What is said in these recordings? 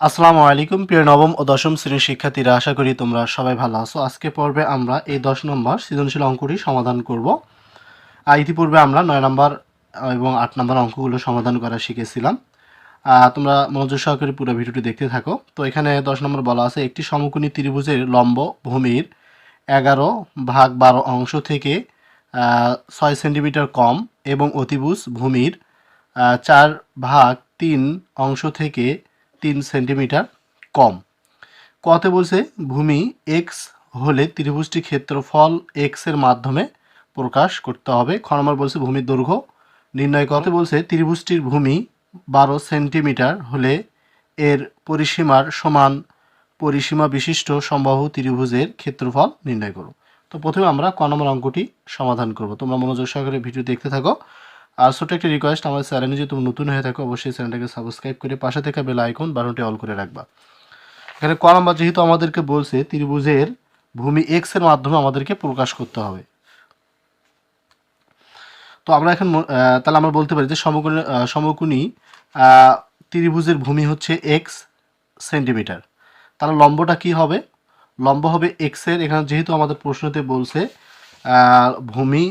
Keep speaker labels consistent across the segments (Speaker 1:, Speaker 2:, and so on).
Speaker 1: আসসালামু আলাইকুম, প্রিয় নবম ও দশম শ্রেণির শিক্ষার্থীরা, আশা করি তোমরা সবাই ভালো আছো। আজকে পর্বে আমরা এই দশ নম্বর সৃজনশীল অঙ্কটি সমাধান করব। ইতিপূর্বে আমরা নয় নম্বর এবং আট নম্বর অঙ্কগুলো সমাধান করা শিখেছিলাম। তোমরা মনোযোগ সহকারে পুরো ভিডিওটি দেখতে থাকো। তো এখানে দশ নম্বর বলা আছে, একটি সমকোণী ত্রিভুজের লম্ব ভূমির এগারো ভাগ বারো অংশ থেকে ছয় সেন্টিমিটার কম এবং অতিভুজ ভূমির চার ভাগ তিন অংশ থেকে তিন সেন্টিমিটার কম। কতে বলছে, ভূমি এক্স হলে ত্রিভুজটি ক্ষেত্রফল এক্সের মাধ্যমে প্রকাশ করতে হবে। খ বলছে, ভূমির দৈর্ঘ্য। নির্ণয় করতে বলছে, ত্রিভুজটির ভূমি বারো সেন্টিমিটার হলে এর পরিসীমার সমান পরিসীমা বিশিষ্ট সম্বাহু ত্রিভুজের ক্ষেত্রফল নির্ণয় করো। তো প্রথমে আমরা ক নম্বর অঙ্কটি সমাধান করব। তোমরা মনোযোগ সহকারে ভিডিও দেখতে থাকো। আর ছোট্ট একটি রিকোয়েস্ট আমাদের চ্যানেলে যদি তুমি নতুন হয়ে থাকো, অবশ্যই চ্যানেলটাকে সাবস্ক্রাইব করে পাশে থেকে বেল আইকন বাটনটি অল করে রাখবা। এখানে ক নম্বর যেহেতু আমাদেরকে বলছে, ত্রিভুজের ভূমি এক্সের মাধ্যমে আমাদেরকে প্রকাশ করতে হবে। তো আমরা এখন তাহলে আমরা বলতে পারি যে সমকোণী সমকোণী ত্রিভুজের ভূমি হচ্ছে এক্স সেন্টিমিটার তাহলে লম্বটা কি হবে? লম্ব হবে এক্সের। এখানে যেহেতু আমাদের প্রশ্নতে বলছে ভূমি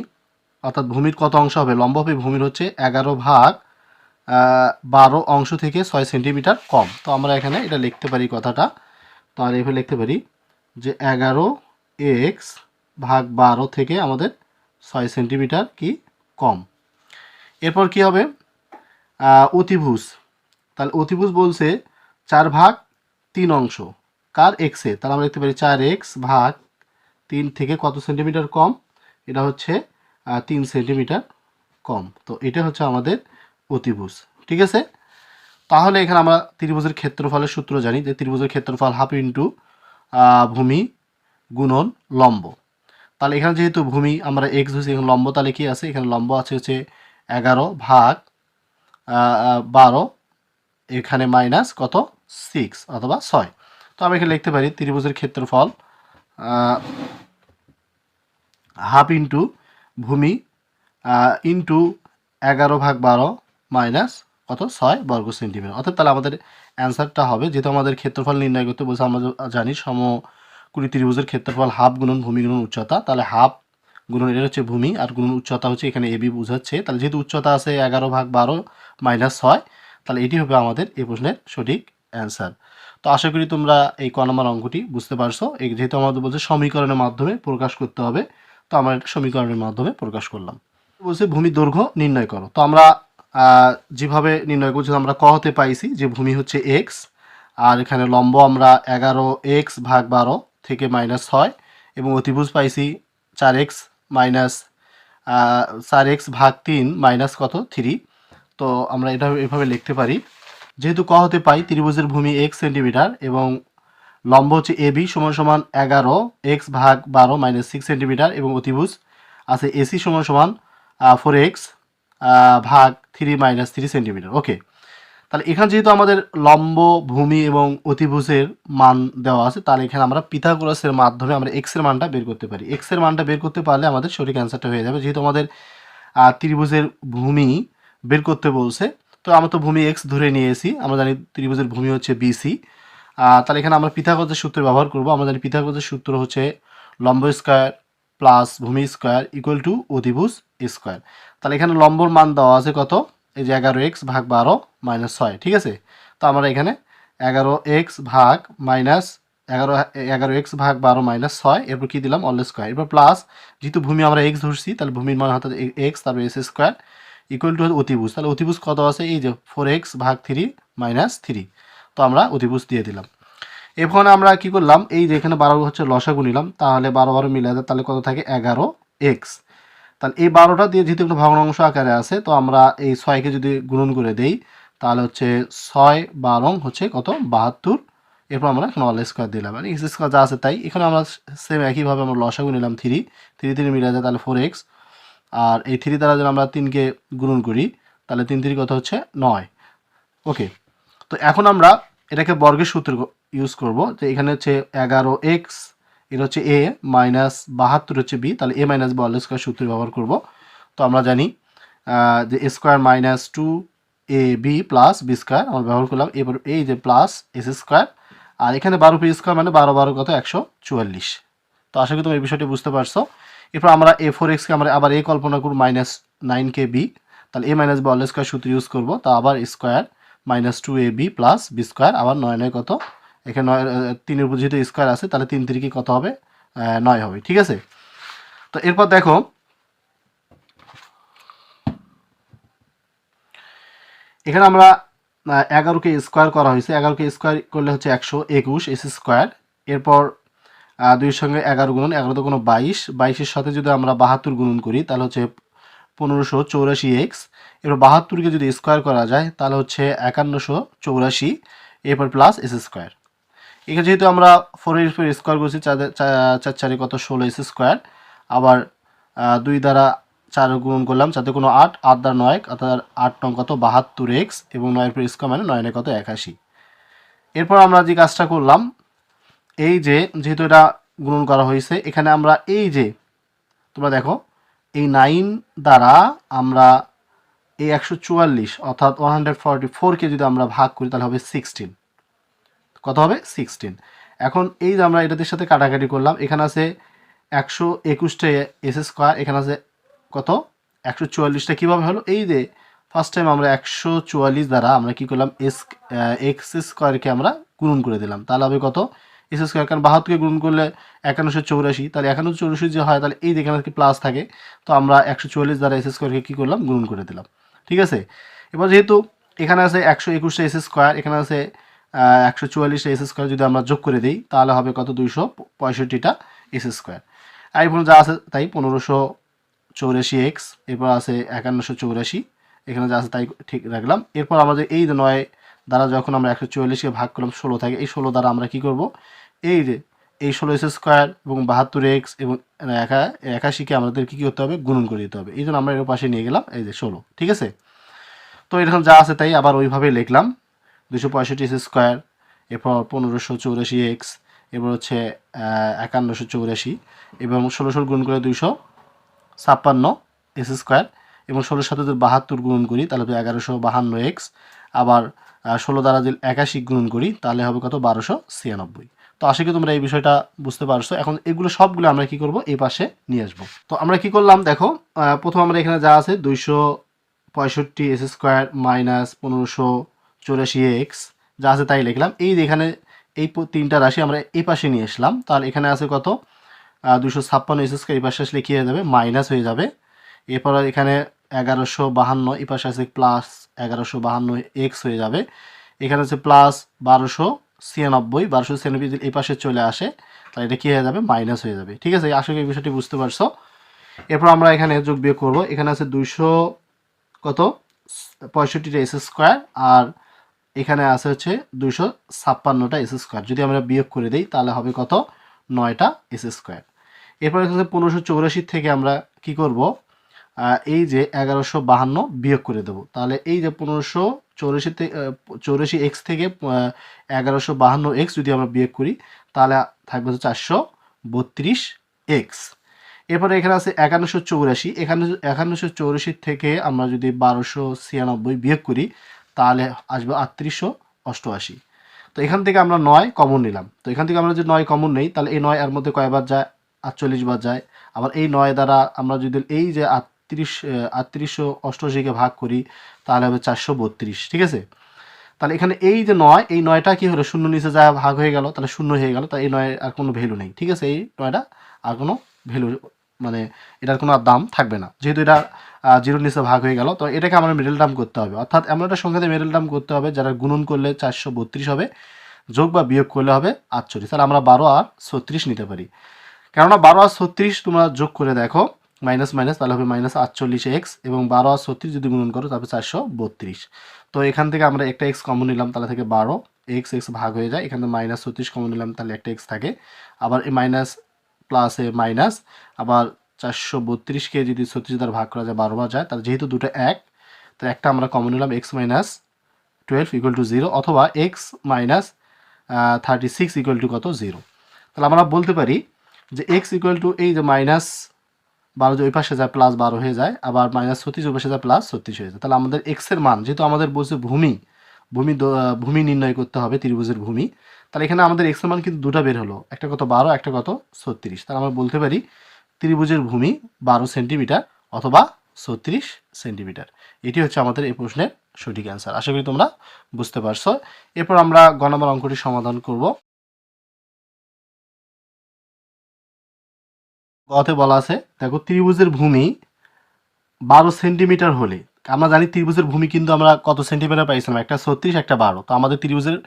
Speaker 1: অর্থাৎ ভূমির কত অংশ হবে? লম্ব হবে ভূমির হচ্ছে এগারো ভাগ বারো অংশ থেকে ছয় সেন্টিমিটার কম। তো আমরা এখানে এটা লিখতে পারি কথাটা। তো আর এভাবে লিখতে পারি যে এগারো এক্স ভাগ বারো থেকে আমাদের ছয় সেন্টিমিটার কি কম। এরপর কি হবে? আহ, অতিভুজ। তাহলে অতিভুজ বলছে চার ভাগ তিন অংশ। কার এক্সে তাহলে আমরা লিখতে পারি চার এক্স ভাগ তিন থেকে কত সেন্টিমিটার কম? এটা হচ্ছে তিন সেন্টিমিটার কম। তো এটা হচ্ছে আমাদের অতিভুজ, ঠিক আছে? তাহলে এখানে আমরা ত্রিভুজের ক্ষেত্রফলের সূত্র জানি যে ত্রিভুজের ক্ষেত্রফল হাফ ইন্টু ভূমি গুণন লম্ব। তাহলে এখানে যেহেতু ভূমি, আমরা এক্স ধরছি, এখানে লম্ব তাহলে কি আছে? এখানে লম্ব আছে হচ্ছে এগারো ভাগ বারো, এখানে মাইনাস কত? সিক্স অথবা ছয়। তো আমি এখানে লিখতে পারি ত্রিভুজের ক্ষেত্রফল হাফ ইন্টু ভূমি ইন্টু এগারো ভাগ বারো মাইনাস কত? ছয় বর্গ সেন্টিমিটার অর্থাৎ তাহলে আমাদের অ্যান্সারটা হবে, যেহেতু আমাদের ক্ষেত্রফল নির্ণয় করতে বলছে, আমরা জানি সম কুড়ি ত্রিভুজের ক্ষেত্রফল হাফ গুণন ভূমি গুণন উচ্চতা। তাহলে হাফ গুণন এটা হচ্ছে ভূমি, আর গুণন উচ্চতা হচ্ছে এখানে এবি বোঝাচ্ছে। তাহলে যেহেতু উচ্চতা আছে এগারো ভাগ বারো মাইনাস ছয়, তাহলে এটি হবে আমাদের এই প্রশ্নের সঠিক অ্যান্সার তো আশা করি তোমরা এই ক নম্বর অঙ্কটি বুঝতে পারছ। এই যেহেতু আমাদের বলছে সমীকরণের মাধ্যমে প্রকাশ করতে হবে তো আমরা এটা সমীকরণের মাধ্যমে প্রকাশ করলাম। বলছে ভূমি দৈর্ঘ্য নির্ণয় করো। তো আমরা যেভাবে নির্ণয় করছি, আমরা ক হতে পাইছি যে ভূমি হচ্ছে এক্স আর এখানে লম্ব আমরা এগারো এক্স ভাগ বারো থেকে মাইনাস ছয়, এবং অতিভুজ পাইছি চার এক্স মাইনাস চার এক্স ভাগ তিন মাইনাস কত? থ্রি। তো আমরা এটা এভাবে লিখতে পারি। যেহেতু ক হতে পাই, ত্রিভুজের ভূমি এক্স সেন্টিমিটার, এবং লম্ব হচ্ছে এবি সমান সমান এগারো, এক্স ভাগ বারো মাইনাস সিক্স সেন্টিমিটার এবং অতিভুজ আছে এসি সমান সমান ফোর এক্স ভাগ three minus three centimetre okay তাহলে এখানে যেহেতু আমাদের লম্ব ভূমি এবং অতিভুজের মান দেওয়া আছে, তাহলে এখানে আমরা পিথাগোরাসের মাধ্যমে আমরা এক্সের মানটা বের করতে পারি। এক্সের মানটা বের করতে পারলে আমাদের সঠিক অ্যান্সারটা হয়ে যাবে। যেহেতু আমাদের ত্রিভুজের ভূমি বের করতে বলছে, তো আমরা তো ভূমি এক্স ধরে নিয়েছি, আমরা জানি ত্রিভুজের ভূমি হচ্ছে বিসি তাহলে এখানে আমরা পিথাগোরাসের সূত্র ব্যবহার করব। জানি পিথাগোরাসের সূত্র হচ্ছে লম্ব স্কোয়ার প্লাস ভূমি স্কোয়ার ইকুয়াল টু অধিভুজ স্কোয়ার। তাহলে এখানে লম্বর মান দেওয়া আছে কত? এই যে এগারো এক্স ভাগ বারো মাইনাস ছয়, ঠিক আছে? তো আমরা এখানে এগারো এক্স ভাগ মাইনাস এগারো এগারো এক্স ভাগ বারো মাইনাস ছয়, এরপর কি দিলাম? অল স্কোয়ার এরপর প্লাস যেহেতু ভূমি আমরা এক্স ধরছি, তাহলে ভূমির মান অর্থাৎ এক্স তারপর এস স্কোয়ার ইকুয়াল টু অতিভুজ তাহলে অতিভুজ কত আছে? এই যে ফোর এক্স ভাগ থ্রি মাইনাস থ্রি তো আমরা অতিভুজ দিয়ে দিলাম। এখন আমরা কি করলাম? এই যে এখানে বারো হচ্ছে লসাগু নিলাম, তাহলে বারো বারো মিলে যায়, তাহলে কত থাকে? এগারো এক্স তাহলে এই বারোটা দিয়ে যেহেতু একটা ভগ্নাংশ আকারে আছে, তো আমরা এই ছয়কে যদি গুণন করে দেই, তাহলে হচ্ছে ছয় বারং হচ্ছে কত? বাহাত্তর। এরপর আমরা এখানে অল স্কোয়ার দিলাম। আর এক্স স্কোয়ার যা আছে তাই। এখানে আমরা সেম একইভাবে আমরা লসাগু নিলাম থ্রি থ্রি থ্রি মিলে যায়, তাহলে ফোর এক্স আর এই থ্রি দ্বারা যদি আমরা তিনকে গুণন করি, তাহলে তিন থ্রি কত হচ্ছে? নয়। ওকে তো এখন আমরা এটাকে বর্গের সূত্র ইউজ করব। যে এখানে হচ্ছে এগারো এক্স এটা হচ্ছে এ মাইনাস বাহাত্তর হচ্ছে বি তাহলে এ মাইনাস বল স্কোয়ার সূত্র ব্যবহার করব। তো আমরা জানি যে square minus two a b plus b square আমরা ব্যবহার করলাম। এবার এই যে প্লাস এস স্কোয়ার আর এখানে বারো পি স্কোয়ার মানে বারো বারো কত? একশো চুয়াল্লিশ। তো আশা করি তুমি এই বিষয়টি বুঝতে পারছ। এরপর আমরা এ ফোর এক্সকে আমরা আবার এ কল্পনা করব মাইনাস নাইন কে বি তাহলে a minus b all square সূত্র ইউজ করব। তা আবার square minus two a b plus b square, আবার নয় নয় কত? এখানে নয় তিনের উপর যেহেতু স্কোয়ার আছে, তাহলে তিন তিরিকে কত হবে? নয় হবে, ঠিক আছে? তো এরপর দেখো, এখানে আমরা এগারোকে স্কোয়ার করা হয়েছে। এগারোকে স্কোয়ার করলে হচ্ছে একশো একুশ এস স্কোয়ার। এরপর দুইয়ের সঙ্গে এগারো গুণন, এগারো তো কোনো বাইশ। বাইশের সাথে যদি আমরা বাহাত্তর গুণন করি, তাহলে হচ্ছে পনেরোশো চৌরাশি এক্স। এবার বাহাত্তরকে যদি স্কোয়ার করা যায়, তাহলে হচ্ছে একান্নশো চৌরাশি এরপর প্লাস এস স্কোয়ার এখানে যেহেতু আমরা ফোরের উপর স্কোয়ার করছি, চার চার কত? ষোলো এস স্কোয়ার আবার দুই দ্বারা চার গুণন করলাম যাতে কোনো আট আট দ্বারা নয় অর্থাৎ আট নং কত? বাহাত্তর এক্স এবং নয়ের পর স্কোয়ার মানে নয় নয় কত? একাশি। এরপর আমরা যে কাজটা করলাম, এই যে যেহেতু এটা গুণন করা হয়েছে, এখানে আমরা এই যে, তোমরা দেখো, এই নাইন দ্বারা আমরা এই একশো চুয়াল্লিশ অর্থাৎ ওয়ান হান্ড্রেড ফর্টি ফোরকে যদি আমরা ভাগ করি, তাহলে হবে সিক্সটিন কত হবে? সিক্সটিন এখন এই যে আমরা এটাদের সাথে কাটাকাটি করলাম, এখানে আছে একশো একুশটা এস স্কোয়ার, এখানে আছে কত? একশো চুয়াল্লিশটা। কীভাবে হলো? এই যে ফার্স্ট টাইম আমরা একশো চুয়াল্লিশ দ্বারা আমরা কি করলাম? এস এক্স স্কোয়ারকে আমরা গুণন করে দিলাম। তাহলে হবে কত? এস স্কোয়ার, কারণ বাহাত্তরকে গুণন করলে একান্নশো চৌরাশি। তাহলে একান্নশো চৌরাশি যে হয়, তাহলে এই যেখানে কি প্লাস থাকে, তো আমরা একশো চুয়াল্লিশ দ্বারা এস স্কোয়ারকে কী করলাম? গুণন করে দিলাম। ঠিক আছে? এবার যেহেতু এখানে আছে একশো একুশটা এস স্কোয়ার এখানে আছে একশো চুয়াল্লিশটা এস স্কোয়ার যদি আমরা যোগ করে দিই, তাহলে হবে কত? দুইশো পঁয়ষট্টিটা এস স্কোয়ার আর এরপর যা আছে তাই পনেরোশো চৌরাশি এক্স এরপর আছে একান্নশো চৌরাশি, এখানে যা আছে তাই ঠিক রাখলাম। এরপর আমাদের এই নয় দ্বারা যখন আমরা একশো চুয়াল্লিশকে ভাগ করলাম, ষোলো থাকে, এই ষোলো দ্বারা আমরা কি করব? এই যে এই ষোলো এস স্কোয়ার এবং বাহাত্তর এক্স এবং একা, একাশিকে আমাদের কী করতে হবে? গুণন করে দিতে হবে। এই জন্য আমরা এর পাশে নিয়ে গেলাম, এই যে ষোলো, ঠিক আছে? তো এরকম যা আছে তাই আবার ওইভাবে লিখলাম। দুশো পঁয়ষট্টি এস স্কোয়ার এরপর পনেরোশো চৌরাশি এক্স এরপর হচ্ছে একান্নশো চৌরাশি, এবং ষোলোশো গুণ করে দুইশো ছাপ্পান্ন এস স্কোয়ার এবং ষোলোর সাথে যদি বাহাত্তর গুণন করি, তাহলে হবে এগারোশো বাহান্ন এক্স আবার ষোলো দ্বারা যদি একাশি গুণন করি, তাহলে হবে কত? বারোশো ছিয়ানব্বই। তো আশা করি তোমরা এই বিষয়টা বুঝতে পারছ। এখন এগুলো সবগুলো আমরা কি করব? এই পাশে নিয়ে আসব। তো আমরা কি করলাম? দেখো প্রথম আমরা এখানে যা আছে, দুইশো পঁয়ষট্টি এস স্কোয়ার মাইনাস পনেরোশো চৌরাশি এক্স যা আছে তাই লিখলাম। এই এখানে এই তিনটা রাশি আমরা এই পাশে নিয়ে আসলাম। তাহলে এখানে আছে কত? দুশো ছাপ্পান্ন এস স্কোয়ার এই পাশে আসলে কী হয়ে যাবে? মাইনাস হয়ে যাবে। এরপর এখানে এগারোশো বাহান্ন, এই পাশে আছে প্লাস এগারোশো বাহান্ন এক্স হয়ে যাবে। এখানে আছে প্লাস বারোশো ছিয়ানব্বই, বারোশো ছিয়ানব্বই যদি এই পাশে চলে আসে, তাহলে এটা কী হয়ে যাবে? মাইনাস হয়ে যাবে। ঠিক আছে? আশা করি বিষয়টি বুঝতে পারছ। এরপর আমরা এখানে যোগ বিয়োগ করব। এখানে আছে দুইশো কত? পঁয়ষট্টিটা এস স্কোয়ার। আর এখানে আছে হচ্ছে দুইশো ছাপ্পান্নটা এস স্কোয়ার। যদি আমরা বিয়োগ করে দিই, তাহলে হবে কত? নয়টা এস স্কোয়ার। এরপর হচ্ছে পনেরোশো চৌরাশি থেকে আমরা কি করব? এই যে এগারোশো বাহান্ন বিয়োগ করে দেবো। তাহলে এই যে পনেরোশো চৌরাশি চৌরাশি এক্স থেকে এগারোশো বাহান্ন এক্স যদি আমরা বিয়োগ করি, তাহলে থাকবে হচ্ছে চারশো বত্রিশ এক্স এরপরে এখানে আছে একান্নশো চৌরাশি। এখানে একান্নশো চৌরাশি থেকে আমরা যদি বারোশো ছিয়ানব্বই বিয়োগ করি, তাহলে আসবে আটত্রিশশো অষ্টআশি। তো এখান থেকে আমরা নয় কমন নিলাম। তো এখান থেকে আমরা যদি নয় কমন নেই, তাহলে এই নয় এর মধ্যে কয়বার যায়? আটচল্লিশ বার যায়। আবার এই নয় দ্বারা আমরা যদি এই যে আটত্রিশ আটত্রিশশো অষ্টআশিকে ভাগ করি, তাহলে হবে চারশো বত্রিশ, ঠিক আছে? তাহলে এখানে এই যে নয়, এই নয়টা কি হলো? শূন্য নিচে যা ভাগ হয়ে গেল, তাহলে শূন্য হয়ে গেল তাই এই নয় আর কোনো ভ্যালু নেই, ঠিক আছে? এই নয়টা আর কোনো ভ্যালু মানে এটার কোনো দাম থাকবে না, যেহেতু এটা জিরোর নিচে ভাগ হয়ে গেল, তো এটাকে আমরা মিডল টার্ম করতে হবে। অর্থাৎ এমন একটা সংখ্যাতে মিডল টার্ম করতে হবে, যারা গুণন করলে চারশো বত্রিশ হবে, যোগ বা বিয়োগ করলে হবে আটচল্লিশ, তাহলে আমরা বারো আর ছত্রিশ নিতে পারি। কেননা বারো আর ছত্রিশ তোমরা যোগ করে দেখো মাইনাস মাইনাস, তাহলে হবে মাইনাস আটচল্লিশ এক্স এবং বারো আর ছত্রিশ যদি গুণন করো তারপরে চারশো বত্রিশ। তো এখান থেকে আমরা একটা এক্স কমন নিলাম, তাহলে থেকে বারো। এক্স এক্স ভাগ হয়ে যায়, এখান থেকে মাইনাস ছত্রিশ কমন নিলাম, তাহলে একটা এক্স থাকে। আবার এই মাইনাস প্লাসে মাইনাস, আবার চারশো বত্রিশকে যদি ছত্রিশ দ্বারা ভাগ করা যায়, বারো বার যায়, তাহলে যেহেতু দুটো এক, তো একটা আমরা কমন নিলাম, x minus twelve equal to zero অথবা x minus thirty six equal to কত? জিরো তাহলে আমরা বলতে পারি যে এক্স ইকুয়াল টু এই যে মাইনাস বারো যে ওই পাশে যায় প্লাস বারো হয়ে যায়, আবার মাইনাস ছত্রিশ, ওই পাশে যায় প্লাস ছত্রিশ হয়ে যায়। তাহলে আমাদের এক্সের মান, যেহেতু আমাদের বলছে ভূমি ভূমি ভূমি নির্ণয় করতে হবে, ত্রিভুজের ভূমি, তাহলে এখানে আমাদের এক্সের মান কিন্তু দুটো বের হলো, একটা কত বারো, একটা কত ছত্রিশ। তাহলে আমরা বলতে পারি ত্রিভুজের ভূমি বারো সেন্টিমিটার অথবা ছত্রিশ সেন্টিমিটার এটি হচ্ছে আমাদের এই প্রশ্নের সঠিক অ্যান্সার আশা করি তোমরা বুঝতে পারছ। এরপর আমরা গ নম্বর অঙ্কটি সমাধান করব। গতে বলা আছে, দেখো ত্রিভুজের ভূমি বারো সেন্টিমিটার হলে। আমরা জানি ত্রিভুজের ভূমি কিন্তু আমরা কত সেন্টিমিটার পাইছিলাম? একটা ছত্রিশ, একটা বারো। তো আমাদের ত্রিভুজের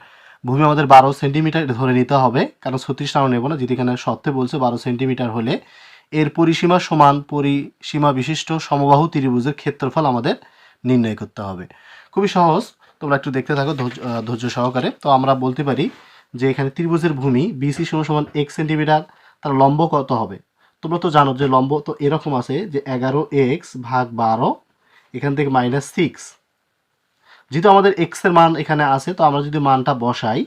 Speaker 1: ভূমি আমাদের বারো সেন্টিমিটার ধরে নিতে হবে। কারণ ছত্রিশ আমরা নেব না, যদি এখানে সত্যি বলছে বারো সেন্টিমিটার হলে। এর পরিসীমা সমান, পরিসীমা বিশিষ্ট সমবাহু ত্রিভুজের ক্ষেত্রফল আমাদের নির্ণয় করতে হবে। খুবই সহজ, তোমরা একটু দেখতে থাকো ধৈর্য সহকারে। তো আমরা বলতে পারি যে এখানে ত্রিভুজের ভূমি বিসি সমান এক সেন্টিমিটার, তার লম্ব কত হবে? তোমরা তো জানো যে লম্ব তো এরকম আছে যে এগারো এক্স ভাগ বারো, এখান থেকে মাইনাস সিক্স। যেহেতু আমাদের এক্সের মান এখানে আছে, তো আমরা যদি মানটা বসাই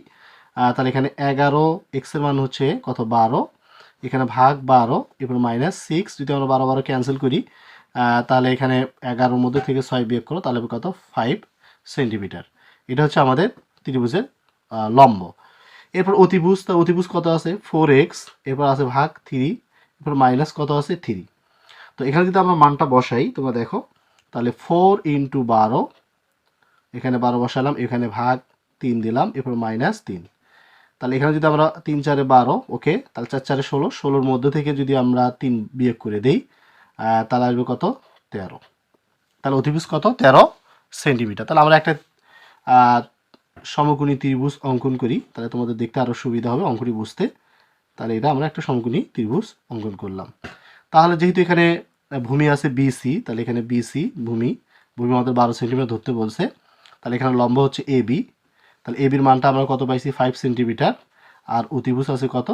Speaker 1: তাহলে এখানে এগারো এক্সের মান হচ্ছে কত? বারো। এখানে ভাগ বারো, এরপর মাইনাস সিক্স। যদি আমরা বারো বারো ক্যান্সেল করি তাহলে এখানে এগারোর মধ্যে থেকে ছয় বিয়োগ করো, তাহলে কত? Five centimetre. এটা হচ্ছে আমাদের ত্রিভুজের লম্ব। এরপর অতিভুজ, তা অতিভুজ কত আছে? Four x. এরপর আছে ভাগ থ্রি। এরপর মাইনাস কত আছে? থ্রি তো এখানে যদি আমরা মানটা বসাই, তোমরা দেখো, তাহলে ফোর ইন্টু বারো, এখানে বারো বসালাম, এখানে ভাগ তিন দিলাম, এরপর মাইনাস তিন। তাহলে এখানে যদি আমরা তিন চারে বারো ওকে তাহলে চার চারে ষোলো, ষোলোর মধ্যে থেকে যদি আমরা তিন বিয়োগ করে দিই তাহলে আসবে কত? তেরো। তাহলে অতিভুজ কত? তেরো সেন্টিমিটার। তাহলে আমরা একটা সমকোণী ত্রিভুজ অঙ্কন করি, তাহলে তোমাদের দেখতে আরও সুবিধা হবে অঙ্কটি বুঝতে। তাহলে এটা আমরা একটা সমকোণী ত্রিভুজ অঙ্কন করলাম। তাহলে যেহেতু এখানে ভূমি আছে বিসি তাহলে এখানে বিসি ভূমি ভূমি আমাদের বারো সেন্টিমিটার ধরতে বলছে। তাহলে এখানে লম্ব হচ্ছে এ বি তাহলে এ বির মানটা আমরা কত পাইছি? ফাইভ সেন্টিমিটার আর অতিভুজ আছে কত?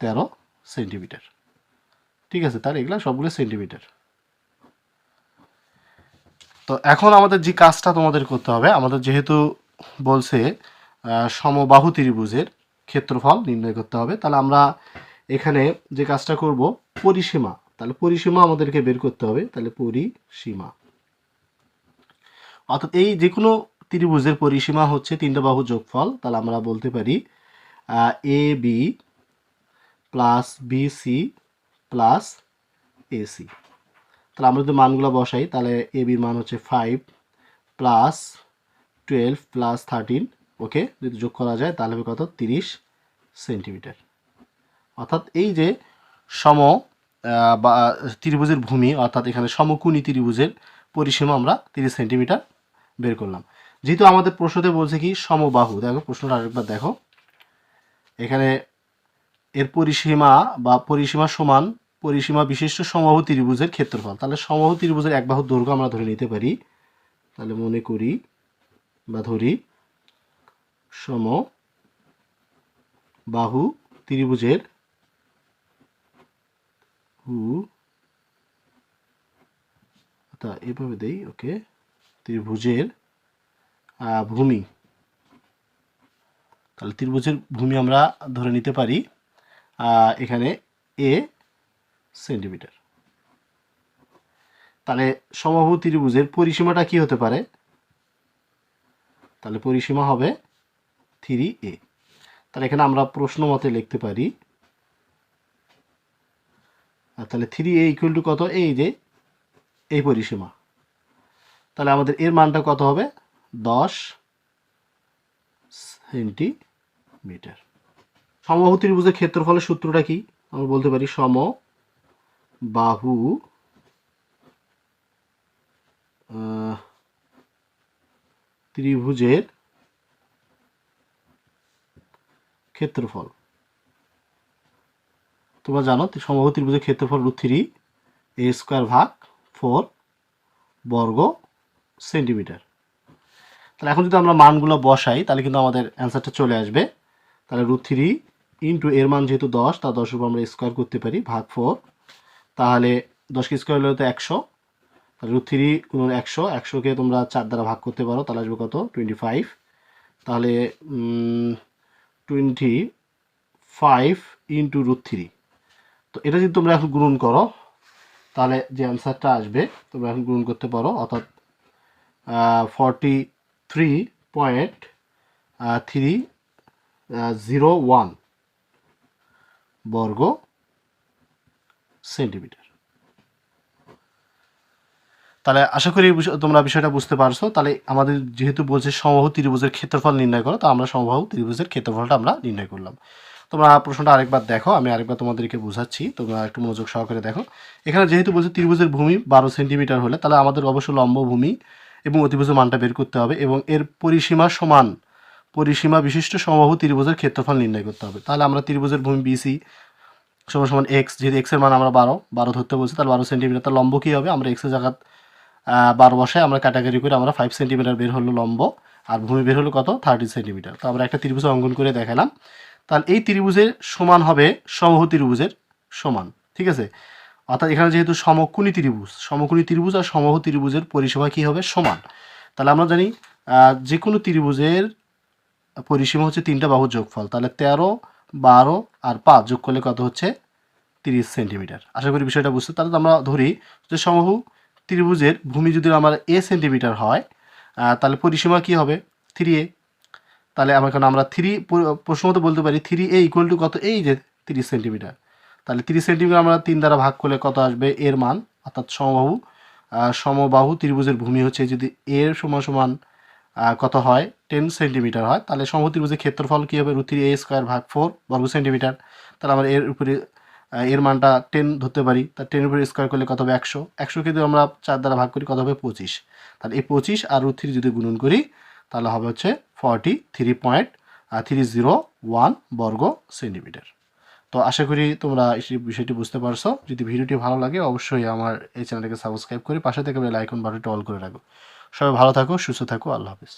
Speaker 1: তেরো সেন্টিমিটার ঠিক আছে, তাহলে এগুলো সবগুলো সেন্টিমিটার তো এখন আমাদের যে কাজটা তোমাদের করতে হবে, আমাদের যেহেতু বলছে সমবাহু ত্রিভুজের ক্ষেত্রফল নির্ণয় করতে হবে। তাহলে আমরা এখানে যে কাজটা করব, পরিসীমা। তাহলে পরিসীমা আমাদেরকে বের করতে হবে। তাহলে পরিসীমা। অর্থাৎ এই যে কোনো ত্রিভুজের পরিসীমা হচ্ছে তিনটা বাহু যোগফল। তাহলে আমরা বলতে পারি A B plus BC plus AC তাহলে আমরা যদি মানগুলো বসাই, তাহলে এ বির মান হচ্ছে five plus twelve plus thirteen okay যদি যোগ করা যায়, তাহলে হবে কত? তিরিশ সেন্টিমিটার। অর্থাৎ এই যে সম বা ত্রিভুজের ভূমি, অর্থাৎ এখানে সমকোণী ত্রিভুজের পরিসীমা আমরা তিরিশ সেন্টিমিটার বের করলাম। যেহেতু আমাদের প্রশ্নতে বলছে কি, সমবাহু, দেখো প্রশ্নটা আরেকবার দেখো। এখানে এর পরিসীমা বা পরিসীমা সমান পরিসীমা বিশিষ্ট সমবাহু ত্রিভুজের ক্ষেত্রফল। তাহলে সমবাহু ত্রিভুজের এক বাহু দৈর্ঘ্য আমরা ধরে নিতে পারি। তাহলে মনে করি বা ধরি সম, বাহু, ত্রিভুজের হু। তা এভাবে দেই, ওকে। ত্রিভুজের ভূমি। তাহলে ত্রিভুজের ভূমি আমরা ধরে নিতে পারি এখানে এ সেন্টিমিটার। তাহলে সমবাহু ত্রিভুজের পরিসীমাটা কি হতে পারে? তাহলে পরিসীমা হবে থ্রি এ তাহলে এখানে আমরা প্রশ্ন মতে লিখতে পারি তাহলে থ্রি এ ইকুয়াল টু কত? এই যে, এই পরিসীমা। তাহলে আমাদের এর মানটা কত হবে? দশ সেন্টিমিটার। সমবাহু ত্রিভুজের ক্ষেত্রফলের সূত্রটা কি? আমরা বলতে পারি সম বাহু ত্রিভুজের ক্ষেত্রফল। তোমরা জানো সমবাহু ত্রিভুজের ক্ষেত্রফল রুট থ্রি এ স্কোয়ার ভাগ ফোর বর্গ সেন্টিমিটার তাহলে এখন যদি আমরা মানগুলো বসাই, তাহলে কিন্তু আমাদের অ্যান্সারটা চলে আসবে। তাহলে রুট থ্রি ইন্টু এর মান যেহেতু দশ তা দশের উপর আমরা স্কোয়ার করতে পারি, ভাগ ফোর তাহলে দশকে স্কোয়ার হলে তো একশো। তাহলে রুট থ্রি গুণন একশো, একশোকে তোমরা চার দ্বারা ভাগ করতে পারো, তাহলে আসবে কত? টোয়েন্টি ফাইভ তাহলে twenty five into root three তো এটা যদি তোমরা এখন গুণন করো, তাহলে যে অ্যান্সারটা আসবে, তোমরা এখন গুণ করতে পারো, অর্থাৎ forty three point three zero one বর্গ সেন্টিমিটার। তাহলে আশা করি তোমরা বিষয়টা বুঝতে পারছ। তাহলে আমাদের যেহেতু বলছে সমবাহু ত্রিভুজের ক্ষেত্রফল নির্ণয় করো, তো আমরা সমবাহু ত্রিভুজের ক্ষেত্রফলটা আমরা নির্ণয় করলাম। তোমরা প্রশ্নটা আরেকবার দেখো, আমি আরেকবার তোমাদেরকে বোঝাচ্ছি। তোমরা একটু মনোযোগ সহকারে দেখো। এখানে যেহেতু বলছে ত্রিভুজের ভূমি বারো সেন্টিমিটার হলে, তাহলে আমাদের অবশ্য লম্ব ভূমি এবং অতিভুজের মানটা বের করতে হবে এবং এর পরিসীমা সমান পরিসীমা বিশিষ্ট সমবাহু ত্রিভুজের ক্ষেত্রফল নির্ণয় করতে হবে। তাহলে আমরা ত্রিভুজের ভূমি বিসি সমান সমান এক্স যেহেতু এক্সের মান আমরা বারো বারো ধরতে বলছি, তাহলে বারো সেন্টিমিটার তার লম্ব কী হবে? আমরা এক্সের জায়গা বারো বসায় আমরা ক্যাটাগরি করে আমরা ফাইভ সেন্টিমিটার বের হলো লম্ব, আর ভূমি বের হলো কত? থার্টি সেন্টিমিটার তো আমরা একটা ত্রিভুজ অঙ্কন করে দেখালাম। তাহলে এই ত্রিভুজের সমান হবে সমবাহু ত্রিভুজের সমান, ঠিক আছে? অর্থাৎ এখানে যেহেতু সমকোণী ত্রিভুজ সমকোণী ত্রিভুজ আর সমবাহু ত্রিভুজের পরিসীমা কী হবে? সমান। তাহলে আমরা জানি যে কোনো ত্রিভুজের পরিসীমা হচ্ছে তিনটা বাহুর যোগফল, তাহলে তেরো, বারো আর পাঁচ যোগ করলে কত হচ্ছে? তিরিশ সেন্টিমিটার আশা করি বিষয়টা বুঝতে তাহলে আমরা ধরি যে সমবাহু ত্রিভুজের ভূমি যদি আমার এ সেন্টিমিটার হয় তাহলে পরিসীমা কি হবে? থ্রি এ তাহলে আমরা কারণ আমরা থ্রি প্রশ্নমতো বলতে পারি থ্রি এ ইকুয়াল টু কত? এই যে তিরিশ সেন্টিমিটার তাহলে তিরিশ সেন্টিমিটার আমরা তিন দ্বারা ভাগ করলে কত আসবে? এর মান, অর্থাৎ সমবাহু। সমবাহু ত্রিভুজের ভূমি হচ্ছে যদি এর সমান সমান কত হয়? টেন সেন্টিমিটার হয়। তাহলে সমবাহু ত্রিভুজের ক্ষেত্রফল কী হবে? রুট থ্রি এ স্কোয়ার ভাগ ফোর বর্গ সেন্টিমিটার তাহলে আমরা এর উপরে এর মানটা টেন ধরতে পারি। তা টেনের উপরে স্কোয়ার করলে কত হবে একশো? একশোকে যদি আমরা চার দ্বারা ভাগ করি, কত হবে পঁচিশ? তাহলে এই পঁচিশ আর রুট থ্রি যদি গুণন করি, তাহলে হবে হচ্ছে forty three point three zero one বর্গ সেন্টিমিটার তো আশা করি তোমরা এই বিষয়টি বুঝতে পারছ। যদি ভিডিওটি ভালো লাগে, অবশ্যই আমার এই চ্যানেলটাকে সাবস্ক্রাইব করে পাশে থেকে বেল আইকন বাটনটি অল করে রাখো। সবাই ভালো থাকো, সুস্থ থাকো, আল্লাহ হাফিজ।